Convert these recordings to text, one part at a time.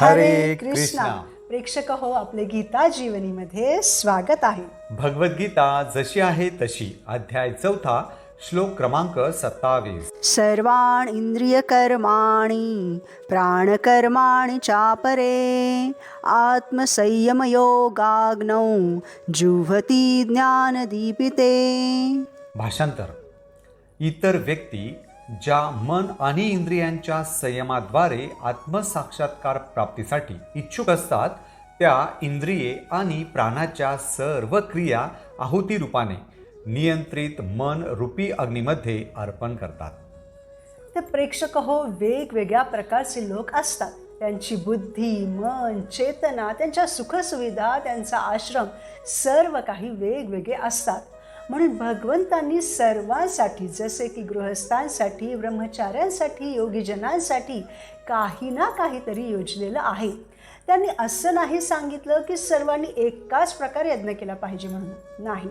हरे कृष्णा. प्रेक्षक हो आपले गीता जीवनीमध्ये स्वागत आहे. भगवद्गीता जशी आहे तशी. अध्याय चौथा श्लोक क्रमांक सत्तावीस. सर्वाण इंद्रियकर्माणि प्राणकर्माणि चापरे आत्मसंयमयोगाग्नौ जुह्वती ज्ञानदीपिते भाषांतर. इतर व्यक्ती ज्या मन आणि इंद्रियांच्या संयमाद्वारे आत्मसाक्षात्कार प्राप्तीसाठी इच्छुक असतात त्या इंद्रिये आणि प्राणाच्या सर्व क्रिया आहुती रूपाने नियंत्रित मन रूपी अग्नीमध्ये अर्पण करतात. तर प्रेक्षक हो वेगवेगळ्या प्रकारचे लोक असतात. त्यांची बुद्धी मन चेतना त्यांच्या सुखसुविधा त्यांचा आश्रम सर्व काही वेगवेगळे असतात. म्हणून भगवंतांनी सर्वांसाठी जसे की गृहस्थांसाठी ब्रह्मचाऱ्यांसाठी योगीजनांसाठी काही ना काहीतरी योजलेलं आहे. त्यांनी असं नाही सांगितलं की सर्वांनी एकाच प्रकारे यज्ञ केला पाहिजे म्हणून. नाही.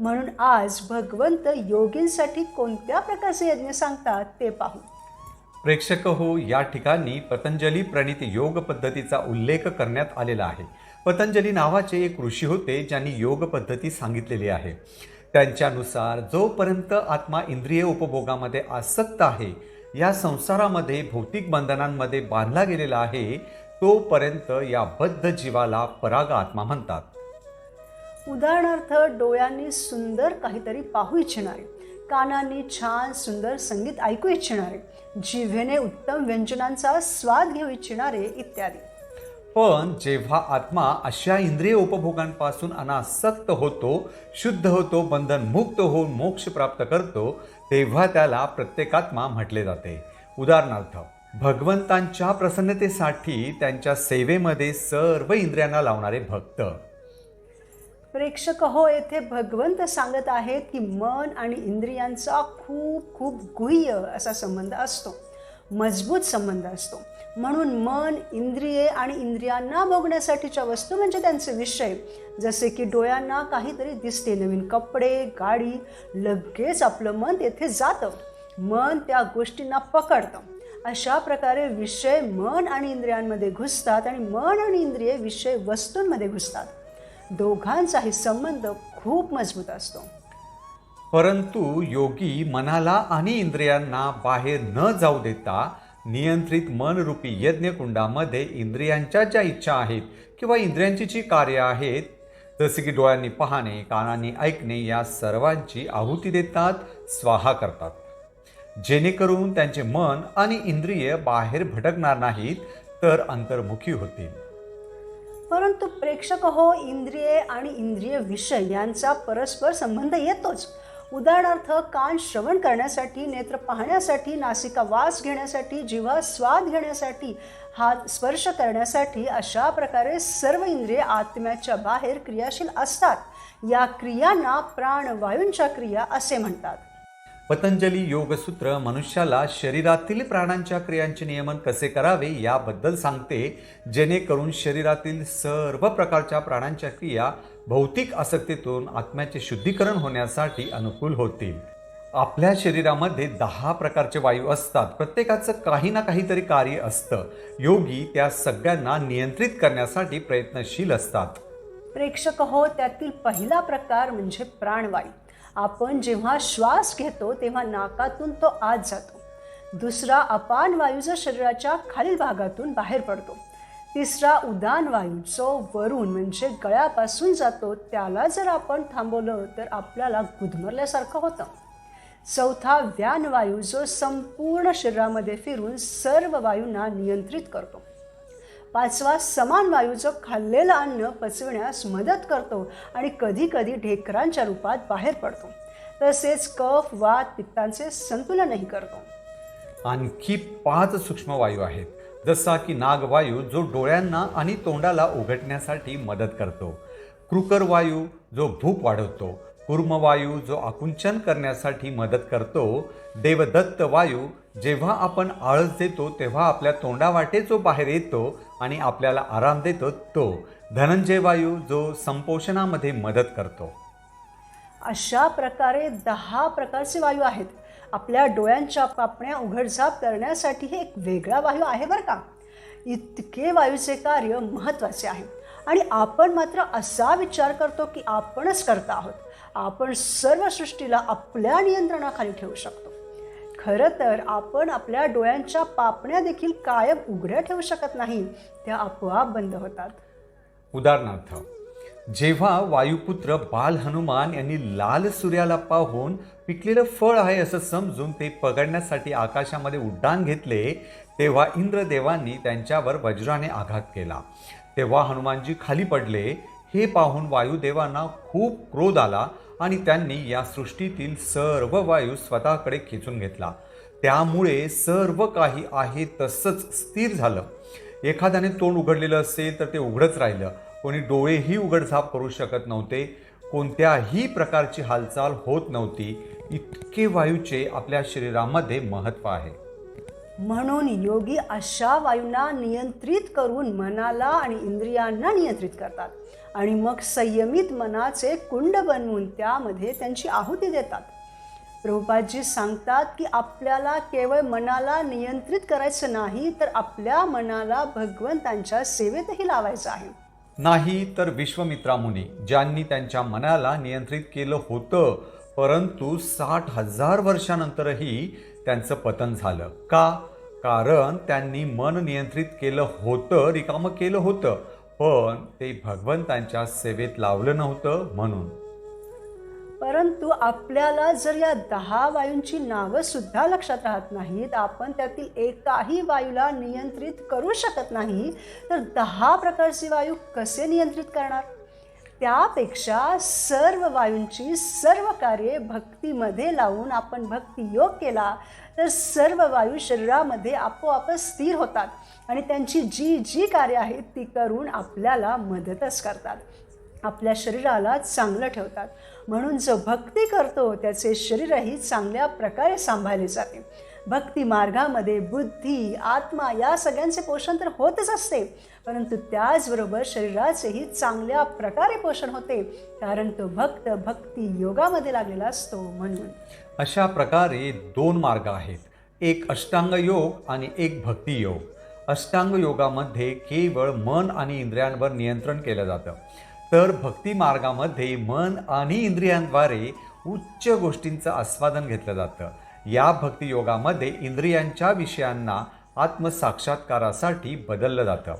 म्हणून आज भगवंत योगींसाठी कोणत्या प्रकारचे यज्ञ सांगतात ते पाहू. प्रेक्षक हो या ठिकाणी पतंजली प्रणित योग पद्धतीचा उल्लेख करण्यात आलेला आहे. पतंजली नावाचे एक ऋषी होते ज्यांनी योग पद्धती सांगितलेली आहे. त्यांच्यानुसार जोपर्यंत आत्मा इंद्रिय उपभोगामध्ये आसक्त आहे या संसारामध्ये भौतिक बंधनांमध्ये बांधला गेलेला आहे तोपर्यंत या बद्ध जीवाला पराग आत्मा म्हणतात. उदाहरणार्थ डोळ्यांनी सुंदर काहीतरी पाहू इच्छिणारे कानांनी छान सुंदर संगीत ऐकू इच्छिणारे जिव्हेने उत्तम व्यंजनांचा स्वाद घेऊ इच्छिणारे इत्यादी. पण जेव्हा आत्मा अशा इंद्रिय उपभोगांपासून अनासक्त होतो शुद्ध होतो बंधनमुक्त होऊन मोक्ष प्राप्त करतो तेव्हा त्याला प्रत्येकात्मा म्हटले जाते. उदाहरणार्थ भगवंतांच्या प्रसन्नतेसाठी त्यांच्या सेवेमध्ये सर्व इंद्रियांना लावणारे भक्त. प्रेक्षक हो येथे भगवंत सांगत आहेत की मन आणि इंद्रियांचा खूप खूप गुह्य असा संबंध असतो. मजबूत संबंध असतो. म्हणून मन इंद्रिये आणि इंद्रियांना भोगण्यासाठीच्या वस्तू म्हणजे त्यांचे विषय. जसे की डोळ्यांना काहीतरी दिसते नवीन कपडे गाडी लगेच आपलं मन तेथे जातं. मन त्या गोष्टींना पकडतं. अशा प्रकारे विषय मन आणि इंद्रियांमध्ये घुसतात आणि मन आणि इंद्रिये विषय वस्तूंमध्ये घुसतात. दोघांचाही संबंध खूप मजबूत असतो. परंतु योगी मनाला आणि इंद्रियांना बाहेर न जाऊ देता नियंत्रित मनरूपी यज्ञकुंडामध्ये इंद्रियांच्या ज्या इच्छा आहेत किंवा इंद्रियांची जी कार्य आहेत जसे की डोळ्यांनी पाहणे कानांनी ऐकणे या सर्वांची आहुती देतात स्वाहा करतात. जेणेकरून त्यांचे मन आणि इंद्रिय बाहेर भटकणार नाहीत तर अंतर्मुखी होतील. परंतु प्रेक्षक हो इंद्रिये आणि इंद्रिय विषय यांचा परस्पर संबंध येतोच. उदाहरणार्थ कान श्रवण करण्यासाठी नेत्र पाहण्यासाठी नासिका वास घेण्यासाठी जिव्हा स्वाद घेण्यासाठी हात स्पर्श करण्यासाठी अशा प्रकारे सर्व इंद्रिये आत्म्याच्या बाहेर क्रियाशील असतात. या क्रियांना प्राणवायूंच्या क्रिया असे म्हणतात. पतंजली योगसूत्र मनुष्याला शरीरातील प्राणांच्या क्रियांचे नियमन कसे करावे याबद्दल सांगते जेणेकरून शरीरातील सर्व प्रकारच्या प्राणांच्या क्रिया भौतिक आसक्तीतून आत्म्याचे शुद्धीकरण होण्यासाठी अनुकूल होतील. आपल्या शरीरामध्ये दहा प्रकारचे वायू असतात. प्रत्येकाचं काही ना काहीतरी कार्य असतं. योगी त्या सगळ्यांना नियंत्रित करण्यासाठी प्रयत्नशील असतात. प्रेक्षक हो त्यातील पहिला प्रकार म्हणजे प्राणवायू. आपण जेव्हा श्वास घेतो तेव्हा नाकातून तो आत जातो. दुसरा अपान वायू जो शरीराच्या खालील भागातून बाहेर पडतो. तिसरा उदान वायू जो वरून म्हणजे गळ्यापासून जातो त्याला जर आपण थांबवलं तर आपल्याला गुदमरल्यासारखं होतं. चौथा व्यान वायू जो संपूर्ण शरीरामध्ये फिरून सर्व वायूंना नियंत्रित करतो. पाचवा समान वायूचं खाल्लेलं अन्न पचविण्यास मदत करतो आणि कधीकधी ढेकरांच्या रूपात बाहेर पडतो. तसेच कफ वात पित्तांचे संतुलनही करतो. आणखी पाच सूक्ष्म वायू आहेत. जसा की नागवायू जो डोळ्यांना आणि तोंडाला उघडण्यासाठी मदत करतो. क्रुकर वायू जो भूक वाढवतो. कुर्मवायू जो आकुंचन करण्यासाठी मदत करतो देवदत्त वायू जेव्हा आपण आळस देतो तेव्हा आपल्या तोंडावाटे जो बाहेर येतो आणि आपल्याला आराम देतो तो धनंजय वायू जो संपोषणामध्ये मदत करतो. अशा प्रकारे दहा प्रकारचे वायू आहेत. आपल्या डोळ्यांच्या पापण्या उघडझाप करण्यासाठी हे एक वेगळा वायू आहे बरं का. इतके वायूचे कार्य महत्त्वाचे आहे. आणि आपण मात्र असा विचार करतो की आपणच करता आहोत. आपण सर्व सृष्टीला आपल्या नियंत्रणाखाली ठेवू शकतो. खरं तर आपण आपल्या डोळ्यांच्या पापण्या देखील कायम उघड्या ठेवू शकत नाही त्या आपोआप बंद होतात. उदाहरणार्थ जेव्हा वायुपुत्र बाल हनुमान यांनी लाल सूर्याला पाहून पिकलेलं फळ आहे असं समजून ते पकडण्यासाठी आकाशामध्ये उड्डाण घेतले तेव्हा इंद्रदेवांनी त्यांच्यावर वज्राने आघात केला. तेव्हा हनुमानजी खाली पडले. हे पाहून वायुदेवांना खूप क्रोध आला. आणि त्यांनी या सृष्टीतील सर्व वायू स्वतःकडे खेचून घेतला. त्यामुळे सर्व काही आहे तसंच स्थिर झालं. एखाद्याने तोंड उघडलेलं असेल तर ते उघडच राहिलं. कोणी डोळेही उघडझाप करू शकत नव्हते. कोणत्याही प्रकारची हालचाल होत नव्हती. इतके वायूचे आपल्या शरीरामध्ये महत्त्व आहे. म्हणून योगी अशा वायूंना नियंत्रित करून मनाला आणि इंद्रियांना नियंत्रित करतात. आणि मग संयमित मनाचे कुंड बनवून त्यामध्ये त्यांची आहुती देतात. प्रभुपादजी सांगतात की आपल्याला केवळ मनाला नियंत्रित करायचं नाही तर आपल्या मनाला भगवंतांच्या सेवेतही लावायचं आहे. नाही तर विश्वमित्रा मुनी ज्यांनी त्यांच्या मनाला नियंत्रित केलं होतं परंतु साठ हजार वर्षानंतरही त्यांचं पतन झालं. का? कारण त्यांनी मन नियंत्रित केलं होतं रिकामं केलं होतं. पण ते भगवंतांच्या सेवेत लावलं नव्हतं म्हणून. परंतु आपल्याला जर या दहा वायूंची नावं सुद्धा लक्षात राहत नाहीत आपण त्यातील एकाही वायूला नियंत्रित करू शकत नाही तर दहा प्रकारचे वायू कसे नियंत्रित करणार? त्यापेक्षा सर्व वायूंची सर्व कार्ये भक्तीमध्ये लावून आपण भक्ती योग केला तर सर्व वायू शरीरामध्ये आपोआपच स्थिर होतात आणि त्यांची जी जी कार्य आहेत ती करून आपल्याला मदतच करतात. आपल्या शरीराला चांगलं ठेवतात. म्हणून जो भक्ती करतो त्याचे शरीरही चांगल्या प्रकारे सांभाळले जाते. भक्ती मार्गामध्ये बुद्धी आत्मा या सगळ्यांचे पोषण तर होतच असते. परंतु त्याचबरोबर शरीराचेही चांगल्या प्रकारे पोषण होते. कारण तो भक्त भक्ती योगामध्ये लागलेला असतो म्हणून. अशा प्रकारे दोन मार्ग आहेत. एक अष्टांग योग आणि एक भक्ती योग. अष्टांग योगामध्ये केवळ मन आणि इंद्रियांवर नियंत्रण केलं जातं. तर भक्ती मार्गामध्ये मन आणि इंद्रियांद्वारे उच्च गोष्टींचं आस्वादन घेतलं जातं. या भक्तियोगामध्ये इंद्रियांच्या विषयांना आत्मसाक्षात्कारासाठी बदललं जातं.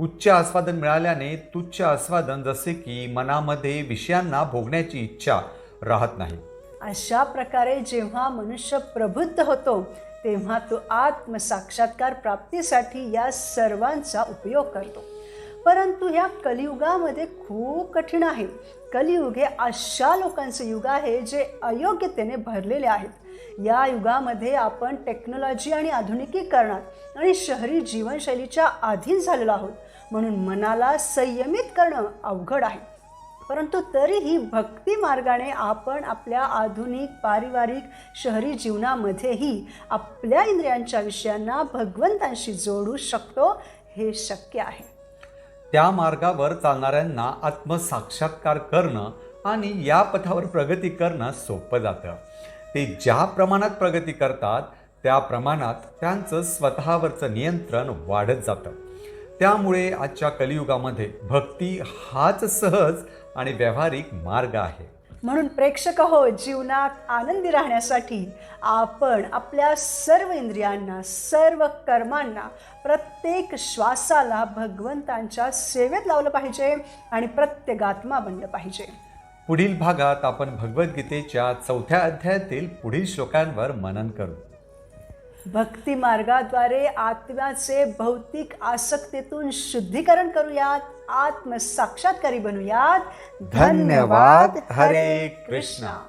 उच्च आस्वादन मिळाल्याने तुच्छ आस्वादन जसे की मनामध्ये विषयांना भोगण्याची इच्छा राहत नाही. अशा प्रकारे जेव्हा मनुष्य प्रबुद्ध होतो तेव्हा तो आत्मसाक्षात्कार प्राप्तीसाठी या सर्वांचा उपयोग करतो. परंतु ह्या कलियुगामध्ये खूप कठीण आहे. कलियुग हे अशा लोकांचे युग आहे जे अयोग्यतेने भरलेले आहेत. या युगामध्ये आपण टेक्नॉलॉजी आणि आधुनिकीकरणात आणि शहरी जीवनशैलीच्या अधीन झालेलो आहोत. म्हणून मनाला संयमित करणं अवघड आहे. परंतु तरीही भक्ती मार्गाने आपण आपल्या आधुनिक पारिवारिक शहरी जीवनामध्येही आपल्या इंद्रियांच्या विषयांना भगवंतांशी जोडू शकतो हे शक्य आहे. त्या मार्गावर चालणाऱ्यांना आत्मसाक्षात्कार करणं आणि या पथावर प्रगती करणं सोपं जातं. ते ज्या प्रमाणात प्रगती करतात त्या प्रमाणात त्यांचं स्वतःवरचं नियंत्रण वाढत जातं. त्यामुळे आजच्या कलियुगामध्ये भक्ती हाच सहज आणि व्यावहारिक मार्ग आहे. म्हणून प्रेक्षक हो जीवनात आनंदी राहण्यासाठी आपण आपल्या सर्व इंद्रियांना सर्व कर्मांना प्रत्येक श्वासाला भगवंतांच्या सेवेत लावलं पाहिजे आणि प्रत्येक आत्मा बनलं पाहिजे. पुढील भागात आपण भगवद्गीतेच्या चौथ्या अध्यायातील पुढील श्लोकांवर मनन करू भक्ती मार्गाद्वारे आत्म्याचे भौतिक आसक्तीतून शुद्धीकरण करूयात आत्मसाक्षात्कारी बनूयात धन्यवाद. हरे कृष्णा.